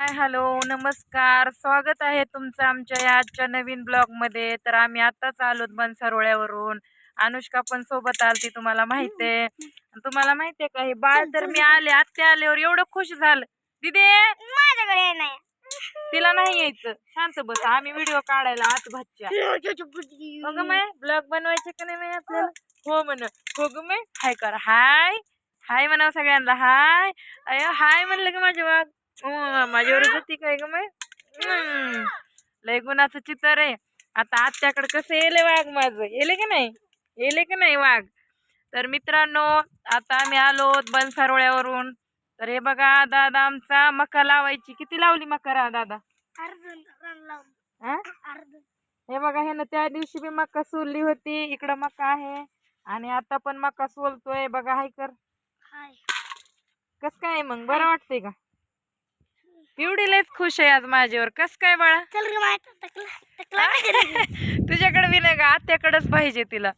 Hi hello नमस्कार. स्वागत आहे तुमचं आमच्या या आजच्या नवीन ब्लॉगमध्ये. तर आम्ही आत्ताच आलोत बनसरोळ्यावरून. अनुष्का पण सोबत आलती तुम्हाला माहिती आहे. तुम्हाला माहिती आहे का हे बाळ तर मी आले आत्या आल्यावर एवढं खुश झालं. दिदे! माझ्याकडे नाही तिला नाही यायचं. शांत बस. आम्ही व्हिडिओ काढायला आत भातच्या हो ग माय ब्लॉग बनवायचे का नाही आपल्याला? हो म्हण. हो ग हाय कर. हाय. हाय म्हणावं सगळ्यांना. हाय. अय हाय म्हणलं की माझे वाघ. माझ्यावर जाती काय ग माय हम्म. लय गुणाचं चित्र आहे आता आत्याकडे कसं येले वाघ माझं? येले की नाही? येले की नाही वाघ? तर मित्रांनो आता आम्ही आलो बनसारोळ्यावरून. तर हे बघा दादा आमचा मका लावायची. किती लावली मका रा दादा? हा हे बघा हे ना त्या दिवशी बी मका सोलली होती. इकडं मका आहे. आणि आता पण मका सोलतोय. बघा हाय कर. कस काय मग? बरं वाटतंय का? पिवडी लयच खुश आहे आज माझ्यावर. कस काय बाळा? चल ग माय टकला टकला. तुझ्याकडे बी नाही का आत्याकडेच पाहिजे तिला.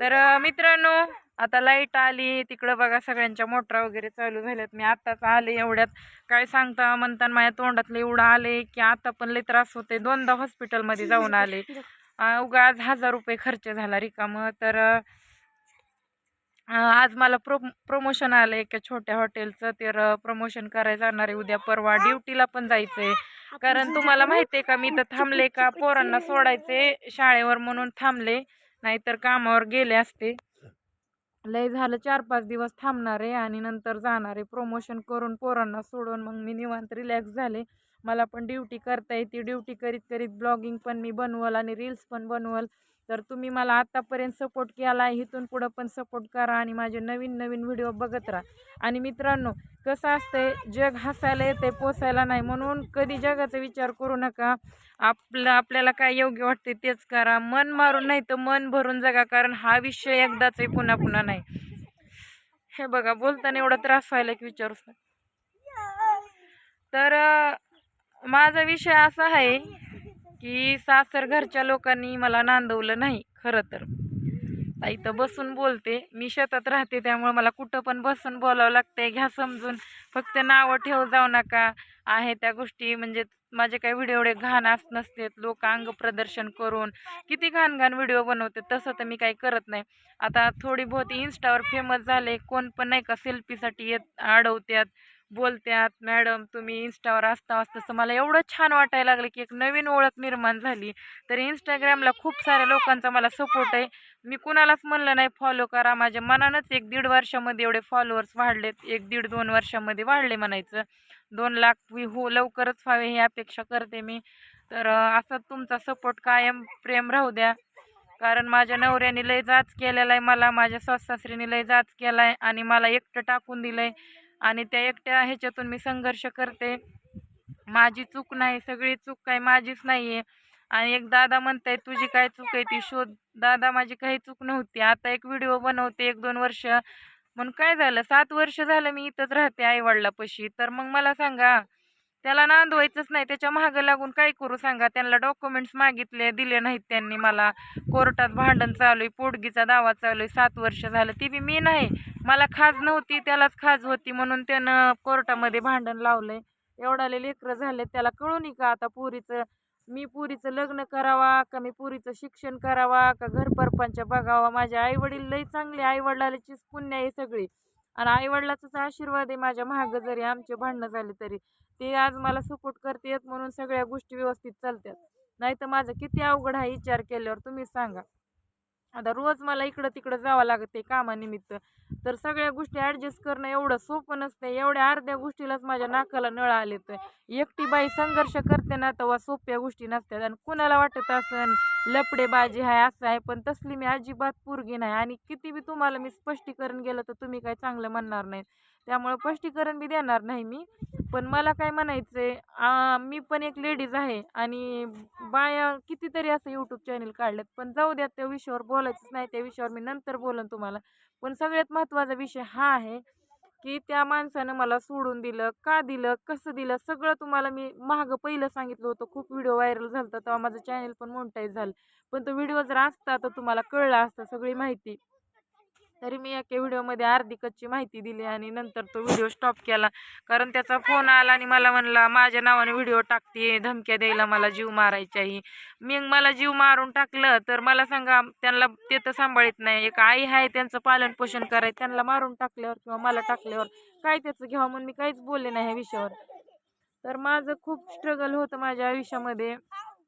तर अं, मित्रांनो आता लाइट आली. तिकडं बघा सगळ्यांच्या मोटरा वगैरे चालू झाल्यात. मी आत्ताच आले एवढ्यात. काय सांगता म्हणताना माझ्या तोंडातले एवढं आले की आता पण लय त्रास होते दोनदा हॉस्पिटलमध्ये जाऊन आले. अं, उगा आज हजार रुपये खर्च झाला रिकामं. तर अं, आज मला प्रो प्रमोशन आलं एका छोट्या हॉटेलचं तर प्रमोशन करायला जाणार आहे उद्या परवा. ड्युटीला पण जायचं आहे कारण तुम्हाला माहिती आहे का मी तर थांबले का पोरांना सोडायचे शाळेवर म्हणून थांबले. नाहीतर कामावर गेले असते. लय झालं चार पाच दिवस थांबणार आहे आणि नंतर जाणार आहे. प्रमोशन करून पोरांना सोडून मग मी निवांत रिलॅक्स झाले. मला पण ड्युटी करता येते. ड्युटी करीत करीत ब्लॉगिंग पण मी बनवल आणि रील्स पण बनवल. तर तुम्ही मला आत्तापर्यंत सपोर्ट केला आहे इथून पुढं पण सपोर्ट करा आणि माझे नवीन नवीन व्हिडिओ बघत राहा. आणि मित्रांनो कसं असतंय जग हसायला येते पोसायला नाही. म्हणून कधी जगाचा विचार करू नका. आपलं आपल्याला काय योग्य वाटते तेच करा. मन मारून नाही तर मन भरून जगा कारण हा विषय एकदाच आहे पुन्हा पुन्हा नाही. हे बघा बोलताना एवढा त्रास व्हायला की विचारूच तर माझा विषय असा आहे की सासर घरच्या लोकांनी मला नांदवलं नाही खरं तर. इथं बसून बोलते मी शेतात राहते त्यामुळे मला कुठं पण बसून बोलावं लागतंय घ्या समजून. फक्त नावं ठेव जाऊ नका. आहे त्या गोष्टी म्हणजे माझे काही व्हिडिओ एवढे घाण अस नसतेत लोक अंग प्रदर्शन करून किती घाण घाण व्हिडिओ बनवते तसं तर मी काही करत नाही. आता थोडी बहुत इन्स्टावर फेमस झाले कोण पण नाही का सेल्फीसाठी येत अडवत्यात. बोलत्यात मॅडम तुम्ही इंस्टावर असता असं तसं मला एवढं छान वाटायला लागलं की एक नवीन ओळख निर्माण झाली. तर इंस्टाग्रामला खूप साऱ्या लोकांचा मला सपोर्ट आहे. मी कुणालाच म्हणलं नाही फॉलो करा. माझ्या मनानंच एक दीड वर्षामध्ये एवढे फॉलोअर्स वाढलेत. एक दीड दोन वर्षामध्ये वाढले म्हणायचं. दोन लाख वि- हो लवकरच व्हावे ही अपेक्षा करते मी. तर असा तुमचा सपोर्ट कायम प्रेम राहू द्या. कारण माझ्या नवऱ्याने लय जाच केलेला आहे मला माझ्या सासऱ्याने लय जाच केला आहे आणि मला एकटं टाकून दिलं आहे आणि त्या एकट्या ह्याच्यातून मी संघर्ष करते. माझी चूक नाही सगळी चूक काय माझीच नाही आहे आणि एक दादा म्हणताय तुझी काय चूक आहे ती शोध. दादा माझी काही चूक नव्हती. आता एक व्हिडिओ बनवते एक दोन वर्ष. म्हणून काय झालं? सात वर्ष झालं मी इथंच राहते आईवडिलापाशी. तर मग मला सांगा त्याला नांदवायचंच नाही त्याच्या मागं लागून काय करू सांगा? त्यांना डॉक्युमेंट्स मागितले दिले नाहीत त्यांनी मला. कोर्टात भांडण चालू आहे पोटगीचा दावा चालू आहे सात वर्ष झालं. ती बी मी नाही. मला खाज नव्हती त्यालाच खाज होती म्हणून त्यानं कोर्टामध्ये भांडण लावलंय. एवढाले लेकरं झाले त्याला कळून का आता पुरीचं? मी पुरीचं लग्न करावा का मी पुरीचं शिक्षण करावा का घरपरपंच बघावा? माझे आई वडील लई चांगले आई वडिलाचीच पुण्य आहे सगळी. आणि आई वडिलाचाच आशीर्वाद आहे माझ्या महाग जरी आमचे भांडणं झाले तरी. ते आज मला सपोर्ट करतेत म्हणून सगळ्या गोष्टी व्यवस्थित चालतात नाही तर माझं किती अवघड आहे विचार केल्यावर तुम्ही सांगा. आता रोज मला इकडं तिकडं जावं लागते कामानिमित्त. तर सगळ्या गोष्टी ॲडजस्ट करणं एवढं सोपं नसतं एवढ्या अर्ध्या गोष्टीलाच माझ्या नाकाला नळ आले तर एकटी बाई संघर्ष करते ना तेव्हा सोप्या गोष्टी नसतात. आणि कुणाला वाटत असन लपडेबाजी आहे असं आहे पण तसली मी अजिबात पूर्गी नाही. आणि किती बी तुम्हाला मी स्पष्टीकरण गेलं तर तुम्ही काय चांगलं म्हणणार नाही त्यामुळं स्पष्टीकरण बी देणार नाही मी. पण मला काय म्हणायचं आहे मी पण एक लेडीज आहे आणि बाया कितीतरी असं यूट्यूब चॅनल काढलेत पण जाऊ द्या त्या विषयावर बोलायचंच नाही त्या विषयावर मी नंतर बोलन तुम्हाला. पण सगळ्यात महत्त्वाचा विषय हा आहे की त्या माणसानं मला सोडून दिलं का दिलं कसं दिलं सगळं तुम्हाला मी मागं पहिलं सांगितलं होतं. खूप व्हिडिओ व्हायरल झाला होता तेव्हा माझं चॅनल पण मोनिटाईज झालं. पण तो व्हिडिओ जर असता तर तुम्हाला कळला असता सगळी माहिती. तरी मी एका व्हिडिओमध्ये अर्धी कच्ची माहिती दिली आणि नंतर तो व्हिडिओ स्टॉप केला. कारण त्याचा फोन आला आणि मला म्हणला माझ्या नावाने व्हिडिओ टाकते धमक्या द्यायला मला जीव मारायच्याही. मी मला जीव मारून टाकलं तर मला सांगा त्यांना ते तर सांभाळत नाही. एक आई आहे त्यांचं पालन पोषण करायचं त्यांना मारून टाकल्यावर किंवा मला टाकल्यावर काय त्याचं घ्यावं म्हणून मी काहीच बोलले नाही ह्या विषयावर. तर माझं खूप स्ट्रगल होतं माझ्या आयुष्यामध्ये.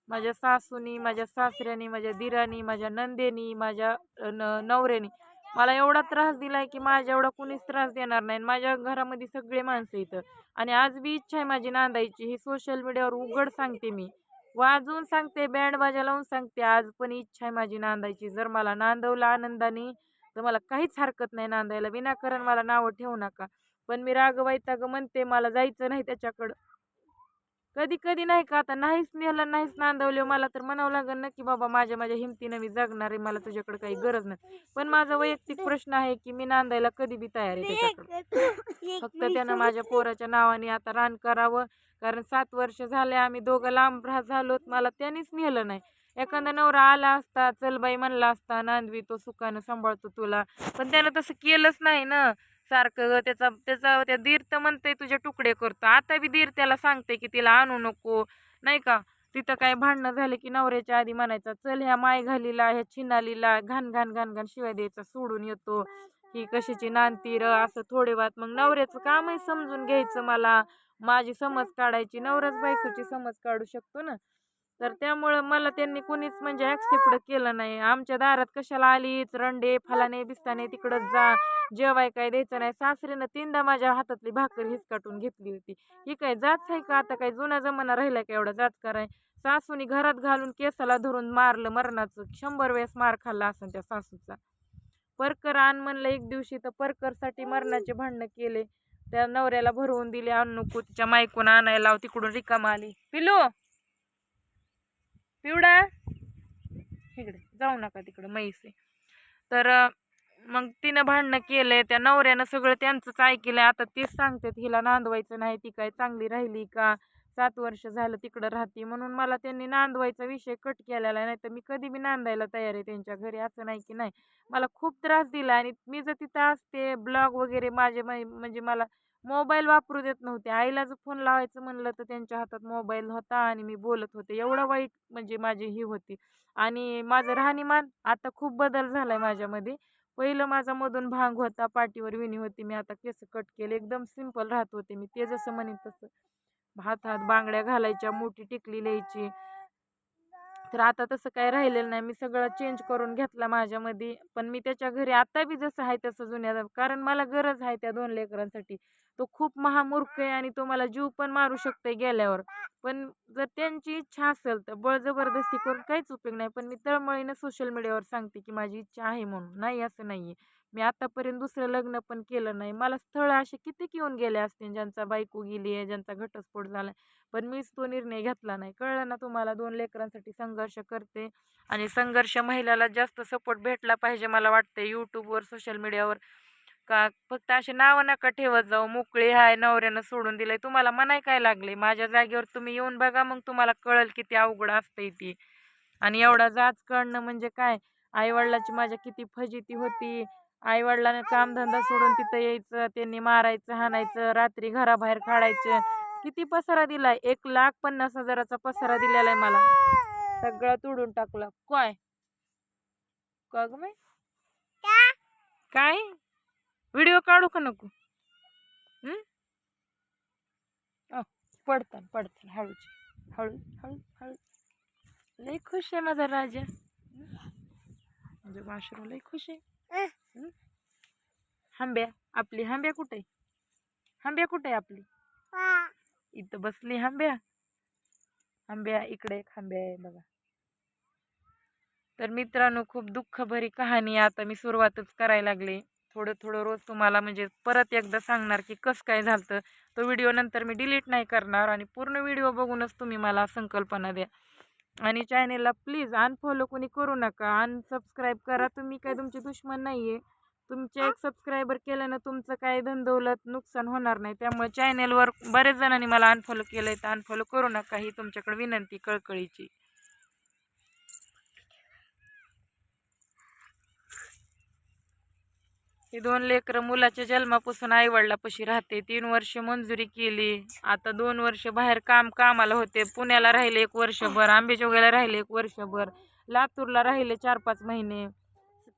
माझ्या सासूनी माझ्या सासऱ्यानी माझ्या दिरानी माझ्या नंदेनी माझ्या न नवऱ्यानी. मला एवढा त्रास दिलाय की माझ्या एवढा कुणीच त्रास देणार नाही. आणि माझ्या घरामध्ये सगळे माणसं इथं. आणि आज बी इच्छा आहे माझी नांदायची. ही सोशल मीडियावर उघड सांगते मी. वाजवून सांगते बँड बाजा लावून सांगते. आज पण इच्छा आहे माझी नांदायची. जर मला नांदवलं आनंदाने तर मला काहीच हरकत नाही नांदायला. विनाकारण मला नावं ठेवू नका. पण मी रागवायता ग म्हणते मला जायचं नाही त्याच्याकडं. कधी कधी नाही का आता नाहीच नेलं नाहीच नांदवले. मला तर म्हणावं लागेल ना की बाबा माझ्या माझ्या हिमतीनं मी जगणार आहे मला तुझ्याकडे काही गरज नाही. पण माझा वैयक्तिक प्रश्न आहे की मी नांदायला कधी बी तयार आहे त्याच्याकडे. फक्त त्यानं माझ्या पोराच्या नावाने आता रान करावं. कारण सात वर्ष झाले आम्ही दोघं लांब राह झालो मला त्यानेच नेलं नाही. एखादा नवरा आला असता चल बाई म्हणला असता नांदवी तो सुखानं सांभाळतो तुला. पण त्यानं तसं केलंच नाही ना. सारखं त्याचा त्याचा त्या दीर तर म्हणते तुझे तुकडे करतो. आता बी दीर त्याला सांगते की तिला आणू नको. नाही का? तिथं काय भांडणं झाले की नवऱ्याच्या आधी म्हणायचं चल ह्या माय घालीला ह्या चिनालीला घाण घाण घाण घाण शिवाय द्यायचा सोडून येतो. की कशाची नांती र असं थोडे वात मग नवऱ्याचं कामही समजून घ्यायचं मला. माझी समज काढायची नवराच बायकोची समज काढू शकतो ना? तर त्यामुळं मला त्यांनी कुणीच म्हणजे ॲक्सेप्ट केलं नाही. आमच्या दारात कशाला आलीच? रंडे फलाने बिस्ताने तिकडं जा. जेवाय काय द्यायचं नाही. सासरीनं तीनदा माझ्या हातातली भाकर हिसकाटून घेतली होती. ही काय जाच आहे का? आता काय जुना जमाना राहिला का एवढा जाच कराय? सासूनी घरात घालून केसाला धरून मारलं मरणाचं. शंभर वेळेस मार खाल्ला असं त्या सासूचा. परकर आण म्हणलं एक दिवशी तर परकरसाठी मरणाचे भांडणं केले. त्या नवऱ्याला भरवून दिले अन्न तिच्या मायकून आणायला लाव तिकडून रिकामा आली. पिलू पिवडा इकडे जाऊ नका तिकडं म्हैस आहे. तर मग तिनं भांडणं केलंय त्या नवऱ्यानं सगळं त्यांचंच ऐकलंय. आता तेच सांगतात हिला नांदवायचं नाही ती काय चांगली राहिली का? सात वर्ष झालं तिकडं राहते. म्हणून मला त्यांनी नांदवायचा विषय कट केलेला नाही तर मी कधी बी नांदायला तयार आहे त्यांच्या घरी असं नाही की नाही. मला खूप त्रास दिला आणि मी जर तिथं असते ब्लॉग वगैरे माझे म्हणजे मला मोबाईल वापरू देत नव्हते. आईला जर फोन लावायचं म्हणलं तर त्यांच्या हातात मोबाईल होता आणि मी बोलत होते. एवढं वाईट म्हणजे माझी ही होती. आणि माझं राहणीमान आता खूप बदल झाला आहे माझ्यामध्ये. पहिलं माझा मधून भांग होता पाठीवर विणी होती. मी आता केस कट केले. एकदम सिंपल राहत होते मी. ते जसं म्हणेन तसं. हातात बांगड्या घालायच्या मोठी टिकली लिहायची तर आता तसं काही राहिलेलं नाही. मी सगळं चेंज करून घेतला माझ्यामध्ये. पण मी त्याच्या घरी आता बी जसं आहे तसं जुन्या. कारण मला गरज आहे त्या दोन लेकरांसाठी. तो खूप महामूर्ख आहे आणि तो मला जीव पण मारू शकते गेल्यावर. पण जर त्यांची इच्छा असेल तर बळजबरदस्ती करून काहीच उपयोग नाही. पण मी तळमळीनं सोशल मीडियावर सांगते की माझी इच्छा आहे म्हणून. नाही असं नाही आहे मी आतापर्यंत दुसरं लग्न पण केलं नाही. मला स्थळ असे किती येऊन गेले असते ज्यांचा बायको गेली आहे ज्यांचा घटस्फोट झाला पण मीच तो निर्णय घेतला नाही. कळलं ना तुम्हाला? दोन लेकरांसाठी संघर्ष करते आणि संघर्ष महिलाला जास्त सपोर्ट भेटला पाहिजे मला वाटते यूट्यूबवर सोशल मीडियावर का? फक्त असे नावं नका ठेवत जाऊ. मोकळे हाय नवऱ्यानं सोडून दिलंय. तुम्हाला म्हणाय काय लागले? माझ्या जागेवर तुम्ही येऊन बघा मग तुम्हाला कळेल किती अवघड असते ती. आणि एवढा जाच कळणं म्हणजे काय? आईवडिलाची माझ्या किती फजिती होती. आईवडिलाने कामधंदा सोडून तिथं यायचं त्यांनी मारायचं हाणायचं रात्री घराबाहेर काढायचं. किती पसारा दिलाय? एक लाख पन्नास हजाराचा पसारा दिलेला आहे मला. सगळं तोडून टाकलं. काय? का ग बाई? काय? व्हिडिओ काढू का नको? हं? अ, पडतान पडतान हळूच हळू हळू हळू. लय खुश आहे माझा राजा. म्हणजे वाशरू लय खुश आहे. हं? हांब्या आपली हांब्या कुठे? हांब्या कुठे आहे आपली? इथं बसली हांब्या. आंब्या इकडे एक आंब्या आहे बघा. तर मित्रांनो खूप दुःखभरी कहाणी. आता मी सुरुवातच करायला लागले. थोडं थोडं रोज तुम्हाला म्हणजे परत एकदा सांगणार की कसं काय झालं तो व्हिडिओ नंतर मी डिलीट नाही करणार आणि पूर्ण व्हिडिओ बघूनच तुम्ही मला संकल्पना द्या. आणि चॅनेलला प्लीज अनफॉलो कोणी करू नका. अनसबस्क्राईब करा. तुम्ही काय तुमचे दुश्मन नाही आहे तुमचे एक सबस्क्रायबर केल्यानं तुमचं काय धनदौलत नुकसान होणार नाही. त्यामुळे चॅनेलवर बरेच जणांनी मला अनफॉलो केलं आहे तर अनफॉलो करू नका ही तुमच्याकडे विनंती कळकळीची. ही दोन लेकरं मुलाच्या जन्मापासून आई वडिलापाशी राहते. तीन वर्ष मंजुरी केली. आता दोन वर्ष बाहेर काम कामाला होते. पुण्याला राहिले एक वर्षभर आंबेजोगाईला राहिले एक वर्षभर लातूरला राहिले चार पाच महिने.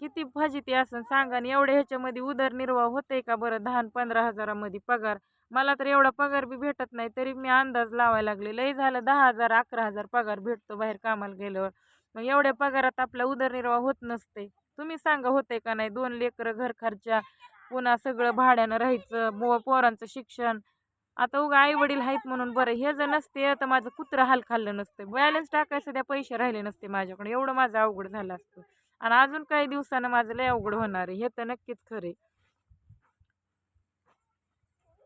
किती फजिती असं सांगा आणि एवढे ह्याच्यामध्ये उदरनिर्वाह होते का बरं? दहा पंधरा हजारामध्ये पगार. मला तर एवढा पगार बी भेटत नाही तरी मी अंदाज लावायला लागले. लय झालं दहा हजार अकरा हजार पगार भेटतो बाहेर कामाला गेल्यावर. मग एवढ्या पगारात आपला उदरनिर्वाह होत नसते तुम्ही सांगा होते का नाही दोन लेकरं घर खर्चा पुन्हा सगळं भाड्यानं राहायचं पोरांचं शिक्षण. आता उगा आई वडील आहेत म्हणून बरं हे जर नसते तर माझं कुत्रं हाल खाल्लं नसतं. बॅलन्स टाकायचं त्या पैसे राहिले नसते माझ्याकडे. एवढं माझं अवघड झालं असतं. आणि अजून काही दिवसानं माझं लय अवघड होणार आहे. हे तर नक्कीच खरे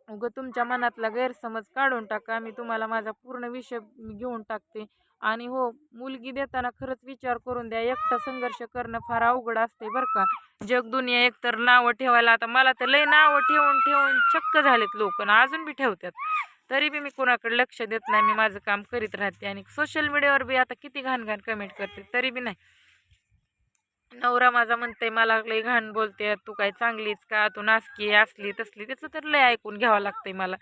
उगं तुमच्या मनातला गैरसमज काढून टाका. मी तुम्हाला माझा पूर्ण विषय घेऊन टाकते. आणि हो मुलगी देताना खरंच विचार करून द्या एकटं संघर्ष करणं फार अवघड असते बरं का. जगदुनिया एकतर नावं ठेवायला आता मला तर लय नावं ठेवून ठेवून चक्क झालेत लोक आणि अजून बी ठेवतात. तरी बी मी कोणाकडे लक्ष देत नाही मी माझं काम करीत राहते आणि सोशल मीडियावर बी आता किती घाण घाण कमेंट करते तरी बी नाही. नवरा माझा म्हणते मला लई घाण बोलते तू काय चांगलीच का? तू नासकी असली तसली. त्याचं तर लय ऐकून घ्यावं लागतंय मला.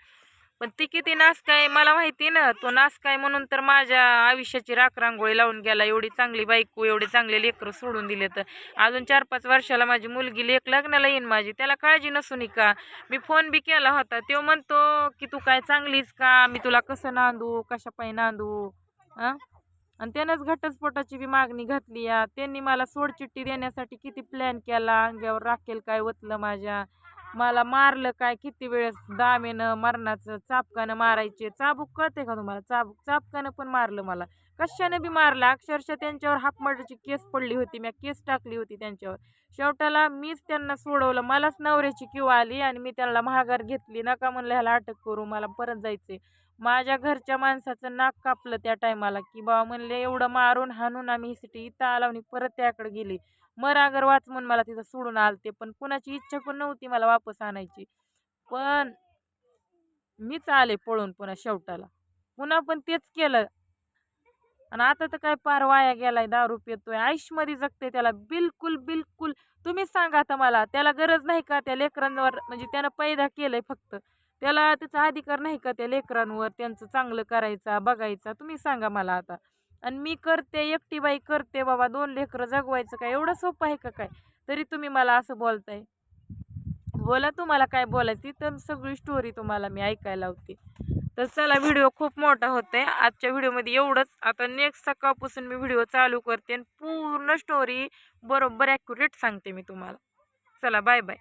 पण ती किती नास काय मला माहिती ना तो नास काय म्हणून तर माझ्या आयुष्याची राखरांगोळी लावून गेला. एवढी चांगली बायको एवढी चांगले लेकरं सोडून दिले तर. अजून चार पाच वर्षाला माझी मुलगी लेख लग्नाला येईन माझी. त्याला काळजी नसून का? मी फोन बी केला होता. तो म्हणतो की तू काय चांगलीच का? मी तुला कसं नांदू? कशा नांदू? हां? आणि त्यानंच घटस्फोटाची बी मागणी घातली या. त्यांनी मला सोडचिठ्ठी देण्यासाठी किती प्लॅन केला? अंग्यावर राखेल काय ओतलं माझ्या? मला मारलं काय? किती वेळेस दामेनं मरणाचं चापकानं मारायचे? चाबूक कळते का तुम्हाला? चाबूक चापकानं पण मारलं मला. कशानं बी मारलं? अक्षरशः त्यांच्यावर हाफ मर्डरची केस पडली होती. मी केस टाकली होती त्यांच्यावर. शेवटाला मीच त्यांना सोडवलं. मलाच नवऱ्याची किव आली आणि मी त्यांना महागार घेतली. नका म्हणलं ह्याला अटक करू. मला परत जायचे माझ्या घरच्या माणसाचं नाक कापलं त्या टायमाला की बाबा म्हणले एवढं मारून हाणून आम्ही सिटी इथं आला आणि परत त्याकडे गेली. मरागर वाच म्हणून मला तिथं सोडून आलते. पण कुणाची इच्छा पण नव्हती मला वापस आणायची. पण मीच आले पळून पुन्हा शेवटाला. पुन्हा पण तेच केलं. आणि आता तर काय पार वाया गेलाय दारू पितोय आयुष्यमध्ये जगते त्याला बिलकुल बिलकुल. तुम्हीच सांगा आता मला त्याला गरज नाही का त्या लेकरांवर? म्हणजे त्यानं पैदा केलंय फक्त. त्याला त्याचा अधिकार नाही का त्या लेकरांवर? त्यांचं चांगलं करायचा बघायचा. तुम्ही सांगा मला आता. आणि मी करते एकटी बाई करते बाबा दोन लेकरं जगवायचं काय? एवढं सोपं आहे का काय? तरी तुम्ही मला असं बोलताय. बोला तुम्हाला काय बोलायची तर सगळी स्टोरी तुम्हाला मी ऐकायला होती तर चला व्हिडिओ खूप मोठा होत आहे आजच्या व्हिडिओमध्ये एवढंच. आता नेक्स्ट सकाळपासून मी व्हिडिओ चालू करते आणि पूर्ण स्टोरी बरोबर ॲक्युरेट सांगते मी तुम्हाला. चला बाय बाय